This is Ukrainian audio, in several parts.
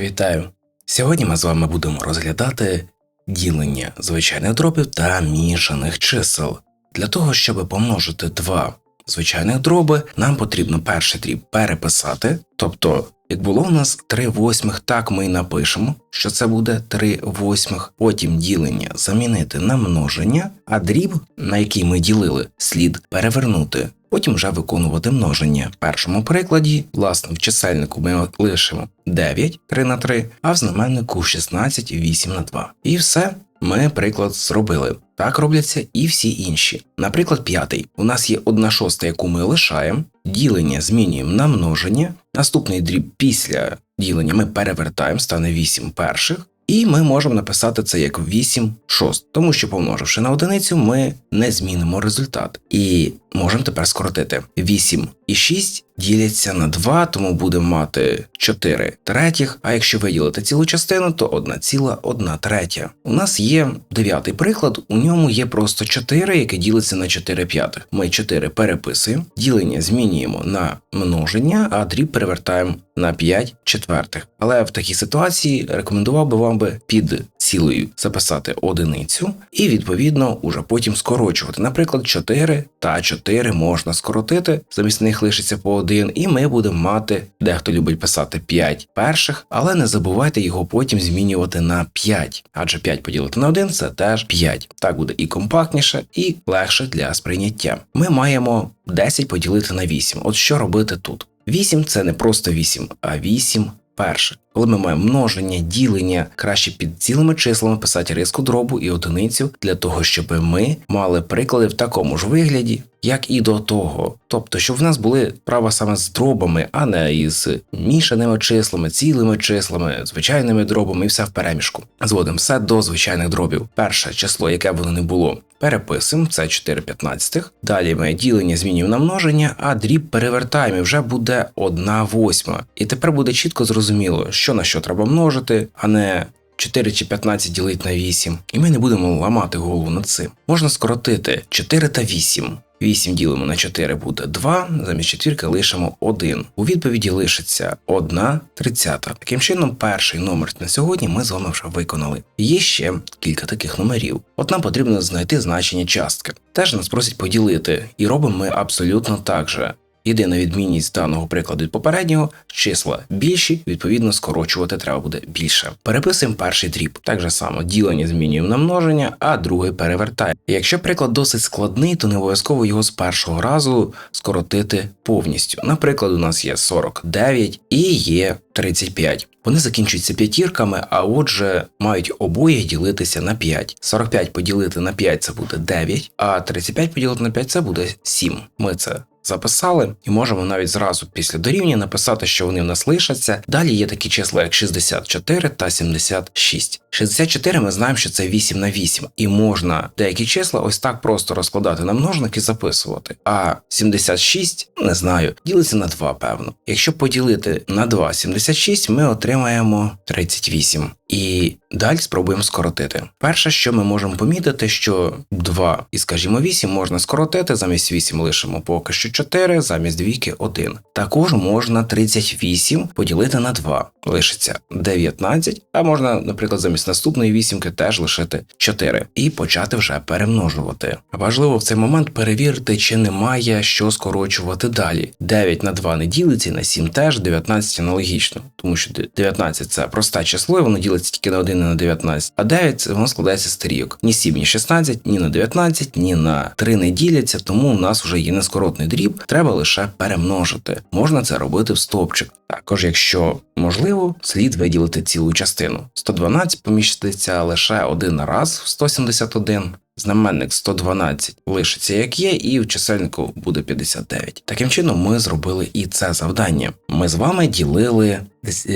Вітаю! Сьогодні ми з вами будемо розглядати ділення звичайних дробів та мішаних чисел. Для того, щоб помножити два звичайних дроби, нам потрібно перший дріб переписати. Тобто, як було у нас 3 восьмих, так ми і напишемо, що це буде 3 восьмих. Потім ділення замінити на множення, а дріб, на який ми ділили, слід перевернути. Потім вже виконувати множення. В першому прикладі, власне, в чисельнику ми лишимо 9 3 на 3, а в знаменнику 16 8 на 2. І все, ми приклад зробили. Так робляться і всі інші. Наприклад, п'ятий. У нас є одна шоста, яку ми лишаємо, ділення змінюємо на множення. Наступний дріб після ділення ми перевертаємо, стане 8 перших. І ми можемо написати це як 8 шост, тому що помноживши на одиницю, ми не змінимо результат. І можемо тепер скоротити 8 і 6 діляться на 2, тому будемо мати 4 третіх. А якщо виділити цілу частину, то 1 ціла 1 третя. У нас є дев'ятий приклад, у ньому є просто 4, яке ділиться на 4 п'ятих. Ми 4 переписуємо, ділення змінюємо на множення, а дріб перевертаємо на 5 четвертих. Але в такій ситуації рекомендував би вам би під цілою записати одиницю і відповідно уже потім скорочувати. Наприклад, 4 та 4 можна скоротити, замість них лишиться по 1, і ми будемо мати, дехто любить писати 5 перших, але не забувайте його потім змінювати на 5, адже 5 поділити на 1 це теж 5. Так буде і компактніше, і легше для сприйняття. Ми маємо 10 поділити на 8. От що робити тут? 8 це не просто 8, а 8 перших. Коли ми маємо множення, ділення, краще під цілими числами писати риску дробу і одиницю для того, щоб ми мали приклади в такому ж вигляді, як і до того. Тобто, щоб в нас були права саме з дробами, а не із мішаними числами, цілими числами, звичайними дробами і все в перемішку. Зводимо все до звичайних дробів. Перше число, яке б воно не було, переписуємо, це 4 п'ятнадцятих. Далі ми ділення змінюємо на множення, а дріб перевертаємо і вже буде 1 восьма. І тепер буде чітко зрозуміло, що на що треба множити, а не 4 чи 15 ділить на 8. І ми не будемо ламати голову над цим. Можна скоротити 4 та 8. 8 ділимо на 4 буде 2, замість четвірки лишимо 1. У відповіді лишиться 1 тридцята. Таким чином, перший номер на сьогодні ми з вами вже виконали. Є ще кілька таких номерів. От нам потрібно знайти значення частки. Теж нас просять поділити, і робимо ми абсолютно так же. Єдина відмінність даного прикладу від попереднього числа більші, відповідно, скорочувати треба буде більше. Переписуємо перший дріб. Так же само ділення змінюємо на множення, а другий перевертаємо. Якщо приклад досить складний, то не обов'язково його з першого разу скоротити повністю. Наприклад, у нас є 49 і є 35. Вони закінчуються п'ятірками, а отже, мають обоє ділитися на 5. 45 поділити на 5 це буде 9, а 35 поділити на 5 це буде 7. Ми це записали, і можемо навіть зразу після дорівняння написати, що вони в нас лишаться. Далі є такі числа, як 64 та 76. 64 ми знаємо, що це 8 на 8, і можна деякі числа ось так просто розкладати на множник і записувати. А 76, не знаю, ділиться на 2, певно. Якщо поділити на 2 76, ми отримаємо 38. І далі спробуємо скоротити. Перше, що ми можемо помітити, що 2 і, скажімо, 8 можна скоротити, замість 8 лишимо поки що 4, замість двійки 1. Також можна 38 поділити на 2, лишиться 19, а можна, наприклад, замість наступної вісімки теж лишити 4 і почати вже перемножувати. Важливо в цей момент перевірити, чи немає що скорочувати далі. 9 на 2 не ділиться, на 7 теж, 19 аналогічно, тому що 19 це просте число, воно ділиться тільки на 1 і на 19, а 9 це воно складається з трійок. Ні 7, ні 16, ні на 19, ні на 3 не діляться, тому у нас вже є нескоротний дріб, треба лише перемножити. Можна це робити в стовпчик. Також, якщо можливо, слід виділити цілу частину. 112 поміститься лише один раз в 171. Знаменник 112 лишиться як є, і в чисельнику буде 59. Таким чином, ми зробили і це завдання. Ми з вами ділили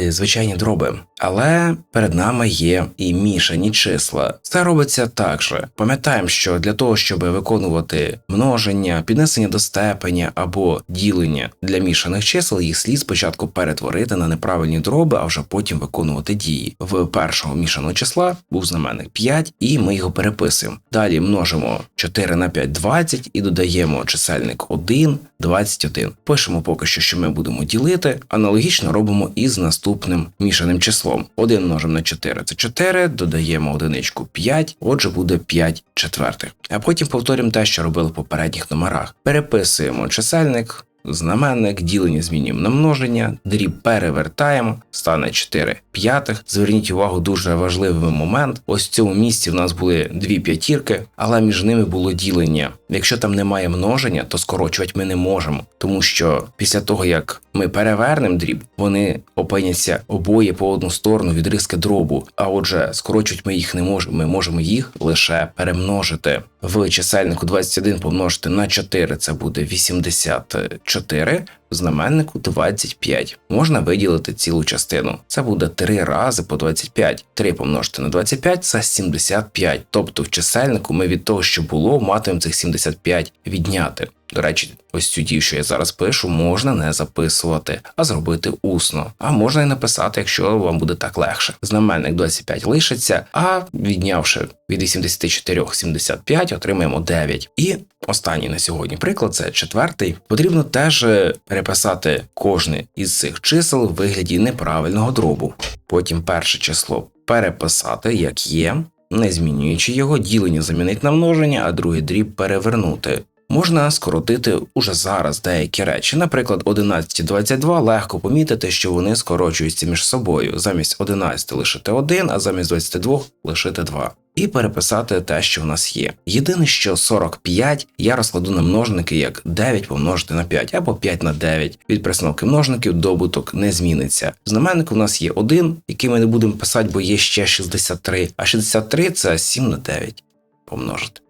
звичайні дроби, але перед нами є і мішані числа. Це робиться так же. Пам'ятаємо, що для того, щоб виконувати множення, піднесення до степеня або ділення для мішаних чисел, їх слід спочатку перетворити на неправильні дроби, а вже потім виконувати дії. В першого мішаного числа був знаменник 5, і ми його переписуємо. Далі множимо 4 на 5 20 і додаємо чисельник 1, 21. Пишемо поки що, що ми будемо ділити. Аналогічно робимо і з наступним мішаним числом. 1 множимо на 4 це 4, додаємо одиничку 5, отже буде 5 четвертих. А потім повторюємо те, що робили в попередніх номерах. Переписуємо чисельник, знаменник, ділення змінюємо на множення, дріб перевертаємо, стане 4 п'ятих. Зверніть увагу, дуже важливий момент. Ось в цьому місці в нас були дві п'ятірки, але між ними було ділення. Якщо там немає множення, то скорочувати ми не можемо, тому що після того як ми перевернемо дріб, вони опиняться обоє по одну сторону від риски дробу. А отже, скорочувати ми їх не можемо. Ми можемо їх лише перемножити. В чисельнику 21 помножити на 4 це буде 84, в знаменнику 25. Можна виділити цілу частину. Це буде 3 рази по 25. 3 помножити на 25 це 75. Тобто в чисельнику ми від того, що було, матимемо цих 75 відняти. До речі, ось цю дію, що я зараз пишу, можна не записувати, а зробити усно. А можна і написати, якщо вам буде так легше. Знаменник 25 лишиться, а віднявши від 84 75, отримаємо 9. І останній на сьогодні приклад це четвертий. Потрібно теж переписати кожне із цих чисел в вигляді неправильного дробу. Потім перше число переписати, як є. Не змінюючи його, ділення замінити на множення, а другий дріб перевернути. Можна скоротити уже зараз деякі речі. Наприклад, 11 і 22 легко помітити, що вони скорочуються між собою. Замість 11 лишити 1, а замість 22 лишити 2. І переписати те, що в нас є. Єдине, що 45 я розкладу на множники як 9 помножити на 5 або 5 на 9. Від присновки множників добуток не зміниться. В знаменнику у нас є 1, який ми не будемо писати, бо є ще 63, а 63 це 7 на 9 помножити.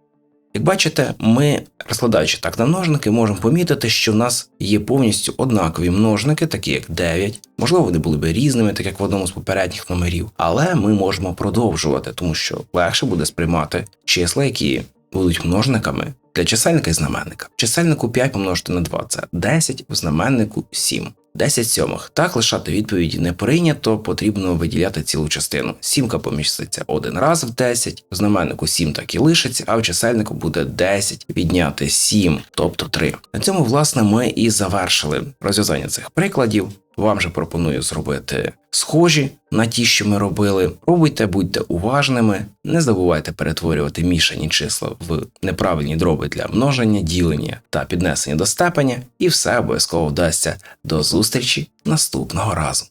Як бачите, ми, розкладаючи так на множники, можемо помітити, що в нас є повністю однакові множники, такі як 9. Можливо, вони були б різними, так як в одному з попередніх номерів, але ми можемо продовжувати, тому що легше буде сприймати числа, які будуть множниками для чисельника і знаменника. Чисельнику 5 помножити на 2 це 10, в знаменнику 7. 10 сьомих. Так лишати відповіді не прийнято, потрібно виділяти цілу частину. Сімка поміститься один раз в 10, в знаменнику 7 так і лишиться, а в чисельнику буде 10 відняти 7, тобто 3. На цьому, власне, ми і завершили розв'язання цих прикладів. Вам же пропоную зробити схожі на ті, що ми робили. Пробуйте, будьте уважними, не забувайте перетворювати мішані числа в неправильні дроби для множення, ділення та піднесення до степеня, і все обов'язково вдасться. До зустрічі наступного разу.